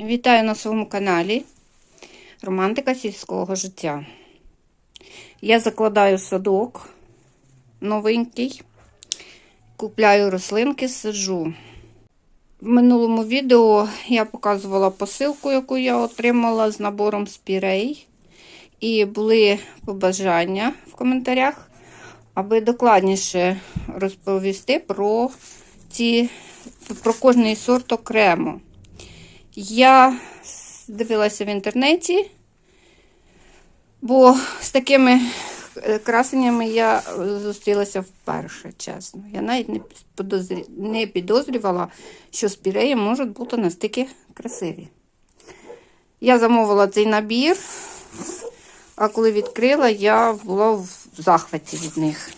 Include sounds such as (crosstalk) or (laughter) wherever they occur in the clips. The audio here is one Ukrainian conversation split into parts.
Вітаю на своєму каналі Романтика сільського життя. Я закладаю садок новенький, купляю рослинки, саджу. В минулому відео я показувала посилку, яку я отримала з набором спірей. І були побажання в коментарях, аби докладніше розповісти про, ці, про кожний сорт окремо. Я дивилася в інтернеті, бо з такими е, красеннями я зустрілася вперше, чесно. Я навіть не, підозрювала, що спіреї можуть бути настільки красиві. Я замовила цей набір, а коли відкрила, я була в захваті від них.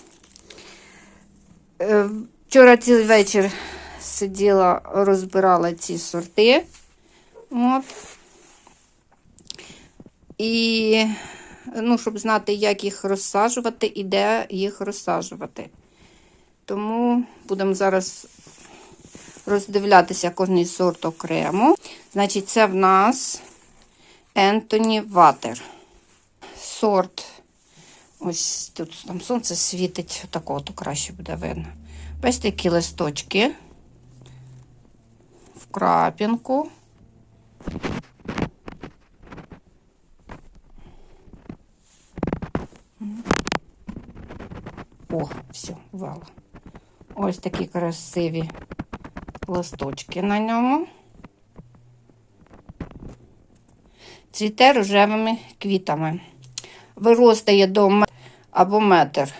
Е, Вчора цілий вечір сиділа, розбирала ці сорти. От. І, ну, щоб знати, як їх розсаджувати і де їх розсаджувати. Тому будемо зараз роздивлятися кожний сорт окремо. Значить, це в нас Ентоні Ватер. Сорт. Ось тут там сонце світить, отакого то краще буде видно. Бачите, які листочки в крапінку. О, все, вала. Ось такі красиві листочки на ньому. Цвіте рожевими квітами. Виростає до ме- або метр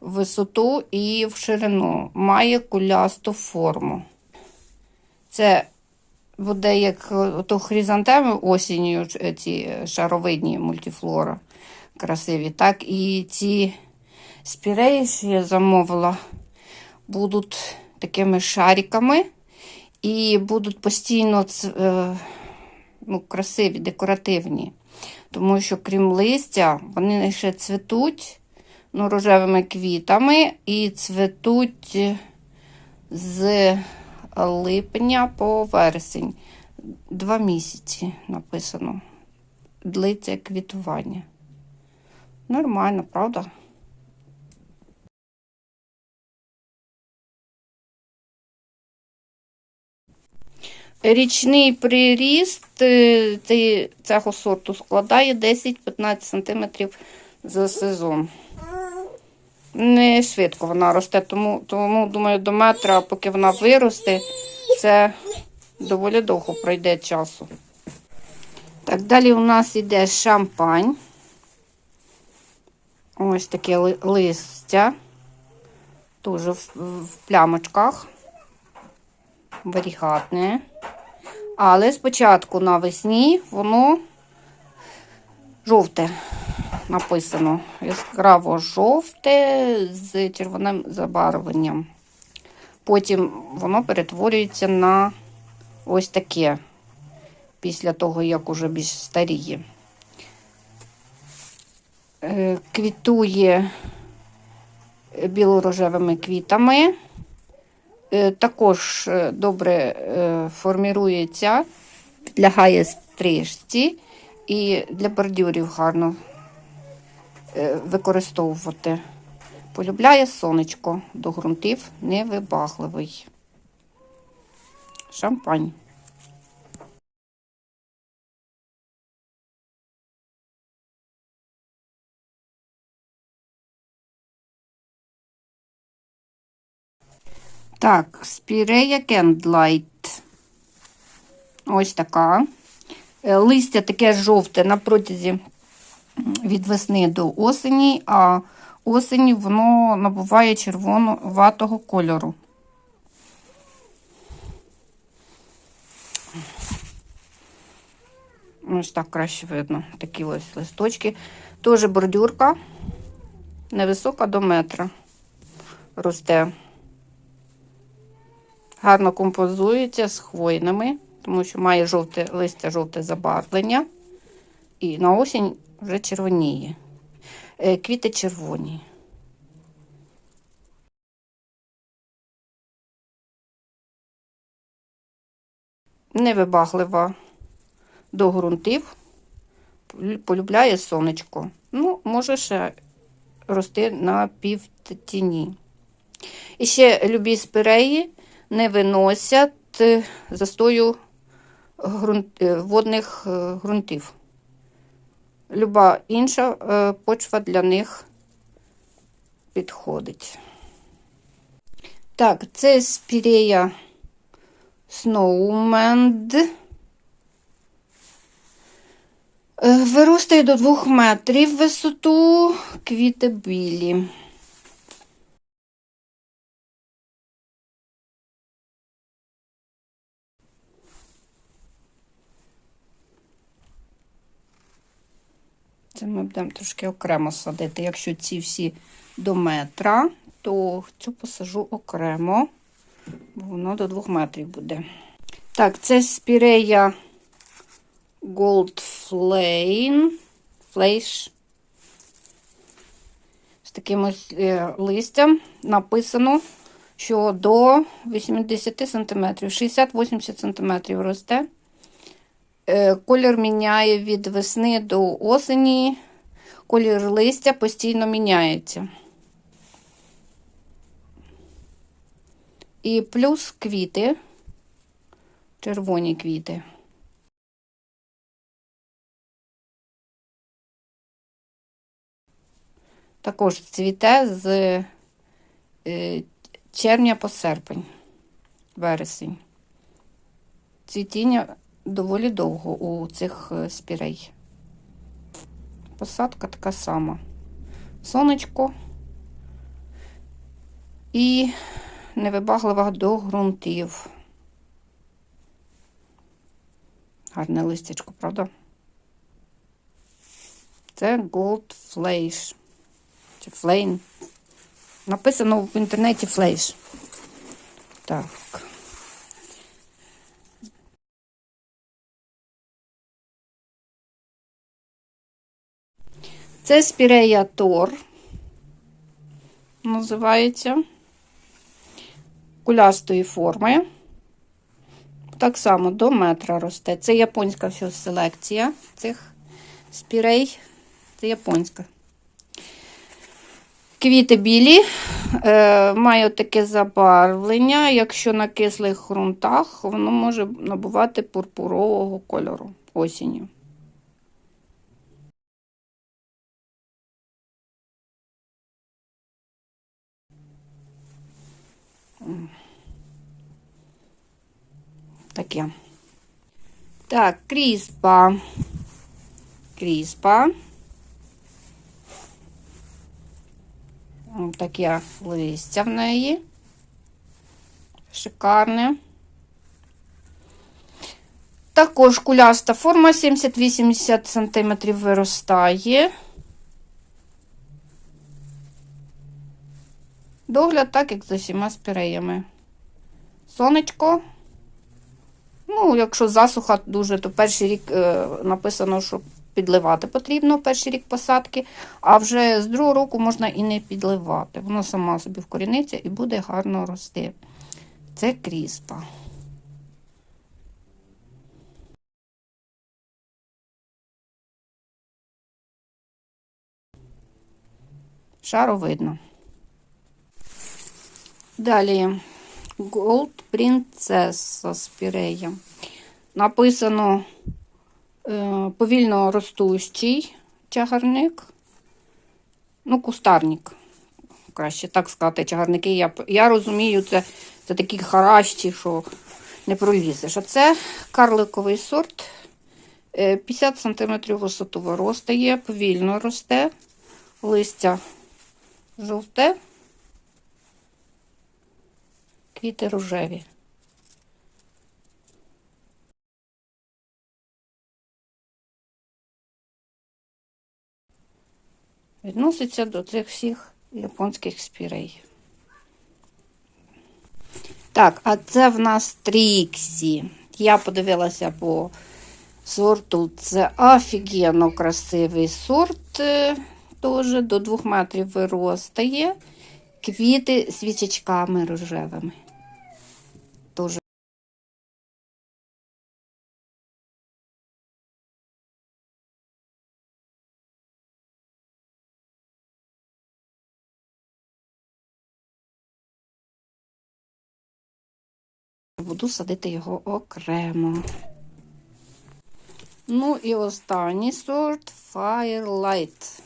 в висоту і в ширину. Має кулясту форму. Це буде як ото хризантеми осінню, ці шаровидні мультифлора красиві, так і ці спіреї, що я замовила, будуть такими шариками і будуть постійно е, ну, красиві, декоративні. Тому що, крім листя, вони ще цвітуть ну, рожевими квітами і цвітуть з липня по вересень. Два місяці написано. Длиться квітування. Нормально, правда? Річний приріст е, цього сорту складає 10-15 см за сезон. Не швидко вона росте, тому, тому думаю, до метра, поки вона виросте, це доволі довго пройде часу. Так, далі у нас йде шампань. Ось таке листя. Дуже в, плямочках. Варігатне. Але спочатку навесні воно жовте написано. Яскраво жовте з червоним забарвленням. Потім воно перетворюється на ось таке, після того, як уже більш старіє. Е, Квітує білорожевими квітами. Е, Також е, добре е, формірується, підлягає стрижці і для бордюрів гарно е, використовувати. Полюбляє сонечко до ґрунтів невибагливий. Шампань. Так, спірея Кендлайт. Ось така. Е, Листя таке жовте на протязі від весни до осені, а осені воно набуває червонуватого кольору. Ось так краще видно. Такі ось листочки. Теж бордюрка невисока до метра росте гарно композується з хвойними, тому що має жовте листя, жовте забарвлення. І на осінь вже червоніє. Е, Квіти червоні. невибаглива до ґрунтів, полюбляє сонечко. Ну, може ще рости на півтіні. І ще любі спіреї не виносять е, застою е, водних ґрунтів. Люба інша е, почва для них підходить. Так, це спірея Snowmend. Е, Виростає до 2 метрів висоту квіти білі. Це ми будемо трошки окремо садити. Якщо ці всі до метра, то цю посажу окремо, бо воно до 2 метрів буде. Так, це спірея Gold Flame. Flash. З таким ось е, листям написано, що до 80 см, 60-80 см росте. Е, Колір міняє від весни до осені. Колір листя постійно міняється. І плюс квіти, червоні квіти. Також цвіте з е, червня по серпень, вересень. Цвітіння доволі довго у цих е, спірей. Посадка така сама. Сонечко і невибаглива до ґрунтів. Гарне листячко, правда? Це Gold Flash. Чи Flame. Написано в інтернеті Flash. Так. Це спірея Тор. Називається кулястої форми. Так само до метра росте. Це японська селекція цих спірей. Це японська. Квіти білі, е, мають таке забарвлення. Якщо на кислих ґрунтах, воно може набувати пурпурового кольору осінню. Таке. Так, кріспа. Кріспа. Таке листя в неї. Шикарне. Також куляста форма 70-80 см виростає. Догляд так, як за всіма спіреями. Сонечко. Ну, якщо засуха дуже, то перший рік е, написано, що підливати потрібно перший рік посадки, а вже з другого року можна і не підливати. Воно сама собі вкоріниться і буде гарно рости. Це кріспа. Шару видно. Далі Gold Princess спірея. Написано е, повільно ростущий чагарник. Ну, кустарник. Краще так сказати, чагарники. Я, я розумію, це, це такі харащі, що не пролізеш. А це карликовий сорт. Е, 50 см висоту виростає, повільно росте, листя жовте. Квіти рожеві. Відноситься до цих всіх японських спірей. Так, а це в нас Тріксі. Я подивилася по сорту. Це офігенно красивий сорт. е, Теж до 2 метрів виростає. Квіти свічечками рожевими. Буду садити його окремо. Ну і останній сорт Firelight.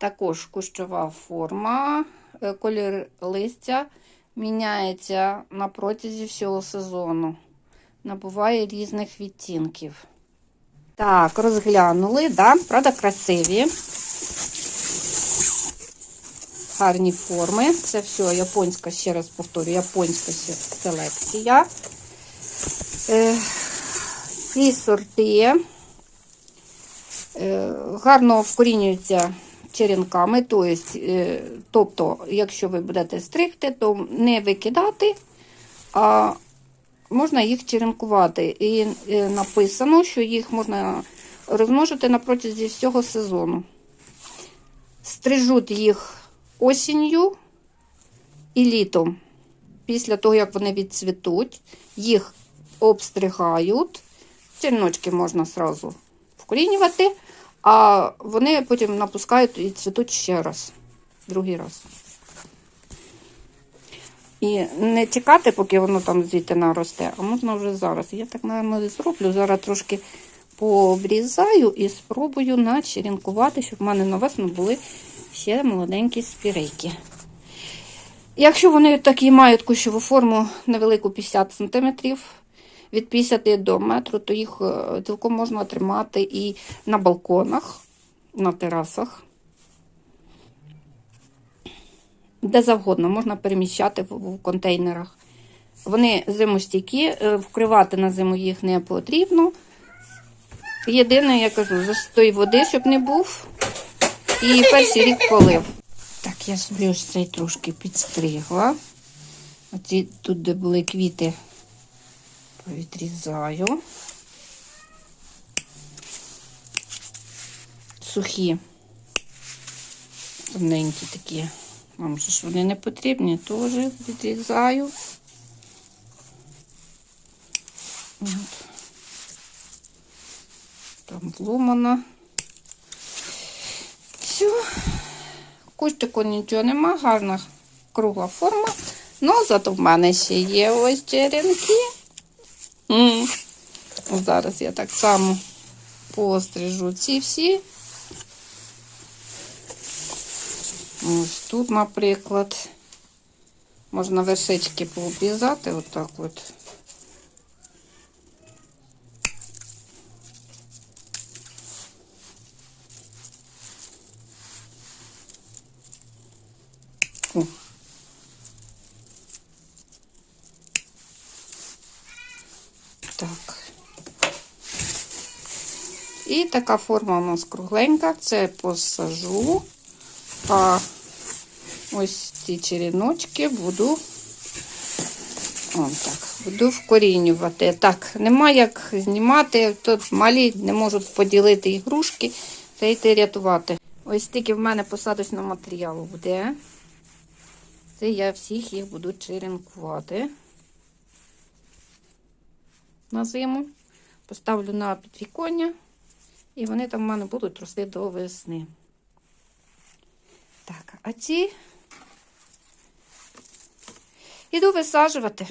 Також кущова форма, е, колір листя міняється на протязі всього сезону. Набуває різних відтінків. Так, розглянули, да? правда, красиві. Гарні форми. Це все японська, ще раз повторю, японська селекція. Е, ці сорти е, гарно вкорінюються черенками. Тобто, е, тобто, якщо ви будете стригти, то не викидати, а можна їх черенкувати. І написано, що їх можна розмножити на протязі всього сезону. Стрижуть їх осінню і літом. Після того, як вони відцвітуть, їх обстригають. Черночки можна сразу вкорінювати, а вони потім напускають і цвітуть ще раз, другий раз. І не чекати, поки воно там звідти наросте, а можна вже зараз. Я так, мабуть, зроблю. Зараз трошки пообрізаю і спробую начерінкувати, щоб в мене на весну були ще молоденькі спірейки. Якщо вони такі мають кущову форму невелику 50 см, від 50 до метру, то їх е, цілком можна тримати і на балконах, на терасах. Де завгодно можна переміщати в, контейнерах. Вони зимостійкі, е, вкривати на зиму їх не потрібно. Єдине, я кажу, застой води, щоб не був. І перший рік полив. Так, я собі ось цей трошки підстригла. Оці тут, де були квіти, повідрізаю. Сухі, тоненькі такі. Вам же ж вони не потрібні, теж відрізаю. От. Там вломана. Все. Кущику нічого нема, гарна кругла форма. Ну, зато в мене ще є ось черенки. М. Зараз я так само пострижу ці всі. Ось тут, наприклад, можна вершечки пообрізати, отак от. О. Так. І така форма у нас кругленька. Це посажу, а ось ці черіночки буду Вон так, буду вкорінювати. Так, нема як знімати, тут малі не можуть поділити ігрушки та йти рятувати. Ось тільки в мене посадочного матеріалу буде. Це я всіх їх буду черенкувати на зиму. Поставлю на підвіконня, і вони там в мене будуть рости до весни. Так, а ці іду висаджувати.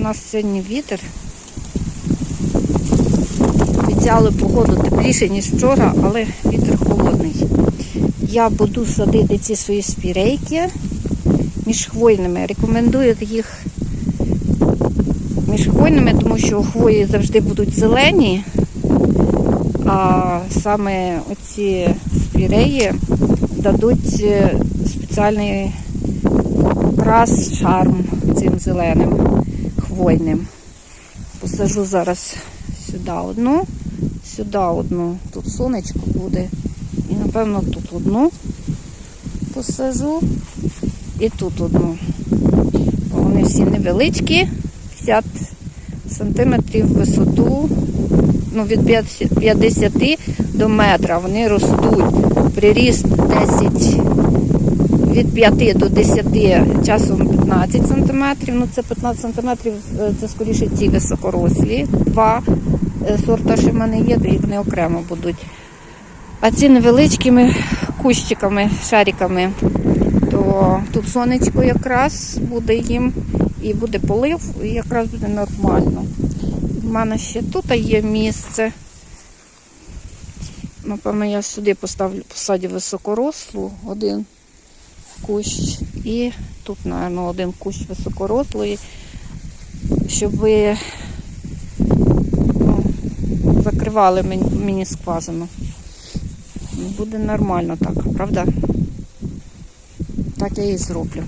У нас сьогодні вітер. Обіцяли погоду тепліше, ніж вчора, але вітер холодний. Я буду садити ці свої спірейки між хвойними. Рекомендую їх між хвойними, тому що хвої завжди будуть зелені, а саме оці спіреї дадуть е, спеціальний окрас, шарм цим зеленим хвойним. Посажу зараз сюди одну, сюди одну, тут сонечко буде. І, напевно, тут одну посажу і тут одну. Вони всі невеличкі, 50 сантиметрів висоту, ну, від 50 до метра. Вони ростуть. Приріст 10 від 5 до 10, часом 15 сантиметрів. Ну, це 15 сантиметрів, е, це скоріше ці високорослі. Два е, сорта, що в мене є, і вони окремо будуть. А ці невеличкими кущиками, шариками, то тут сонечко якраз буде їм і буде полив, і якраз буде нормально. У мене ще тут є місце. Напевно, я сюди поставлю посадю високорослу, один кущ, і тут, напевно, один кущ високорослої, щоб ви ну, закривали мені скважину. Буде нормально так, правда? Так я і зроблю.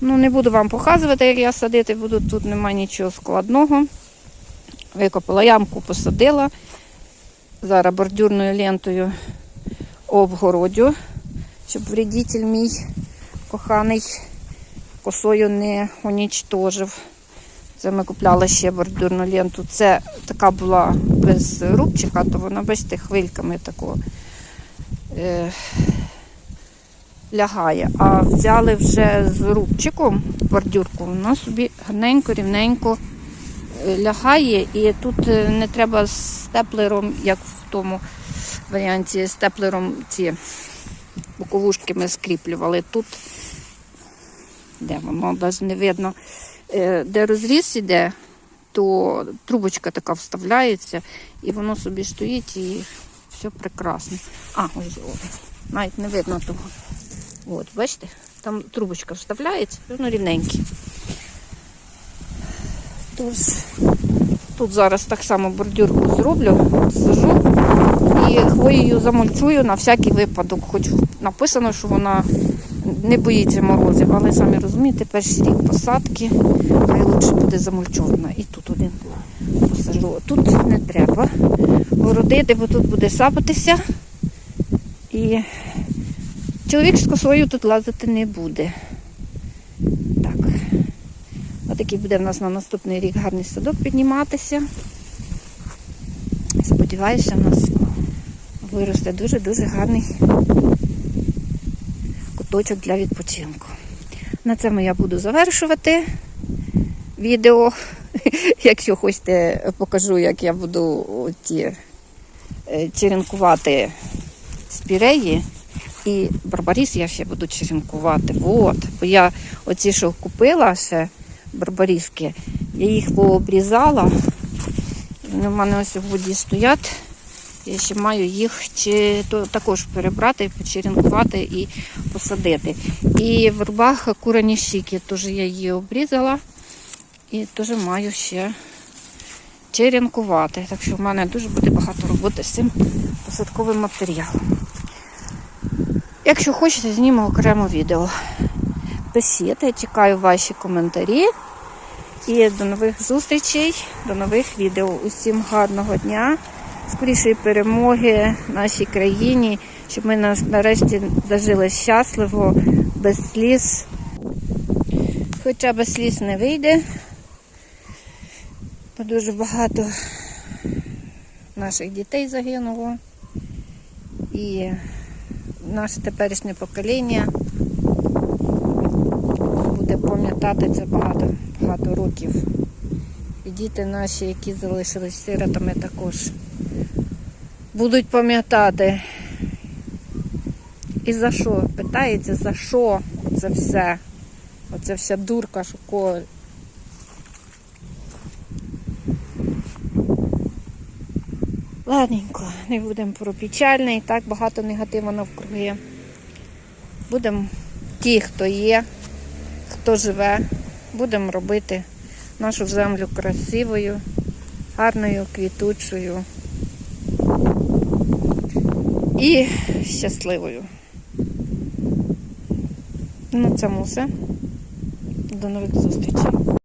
Ну, не буду вам показувати, як я садити буду. Тут немає нічого складного. Викопала ямку, посадила. Зараз бордюрною лентою обгородю, щоб вредитель мій коханий косою не унічтожив. Це ми купляли ще бордюрну ленту. Це така була без рубчика, то вона, бачите, хвильками такого е, лягає. А взяли вже з рубчиком бордюрку, вона собі гарненько, рівненько лягає. І тут е, не треба степлером, як в тому варіанті, степлером ці боковушки ми скріплювали. Тут, де воно навіть не видно, е, де розріз іде, то трубочка така вставляється, і воно собі стоїть і все прекрасно. А, ось, о, навіть не видно того. От, бачите, там трубочка вставляється, воно рівненьке. Тож, тут зараз так само бордюрку зроблю, сажу і хвоєю замульчую на всякий випадок. Хоч написано, що вона не боїться морозів, але самі розумієте, перший рік посадки, хай буде замульчована. І тут один посажу. Тут не треба городити, бо тут буде сапатися. І чоловік з косою тут лазити не буде. Так. Отакий буде в нас на наступний рік гарний садок підніматися. Сподіваюся, у нас виросте дуже-дуже гарний куточок для відпочинку. На цьому я буду завершувати відео. (laughs) Якщо хочете, покажу, як я буду ті е, черенкувати спіреї. І барбаріс я ще буду черенкувати. От. Бо я оці, що купила ще барбаріски, я їх пообрізала. Вони в мене ось у воді стоять. Я ще маю їх чи, то, також перебрати, почеренкувати і посадити. І верба курані щіки, теж я її обрізала і теж маю ще черенкувати. Так що в мене дуже буде багато роботи з цим посадковим матеріалом. Якщо хочете, зніму окремо відео. Пишіть, я чекаю ваші коментарі. І до нових зустрічей, до нових відео. Усім гарного дня, скорішої перемоги нашій країні, щоб ми нас нарешті зажили щасливо, без сліз. Хоча без сліз не вийде, бо дуже багато наших дітей загинуло. І наше теперішнє покоління буде пам'ятати це багато, багато років. І діти наші, які залишились сиротами, також будуть пам'ятати. І за що? Питається, за що це все? Оця вся дурка, що ко... Ладненько, не будемо про печальне, і так багато негативу навкруги. Будемо ті, хто є, хто живе, будемо робити нашу землю красивою, гарною, квітучою і щасливою. На цьому все. До нових зустрічей.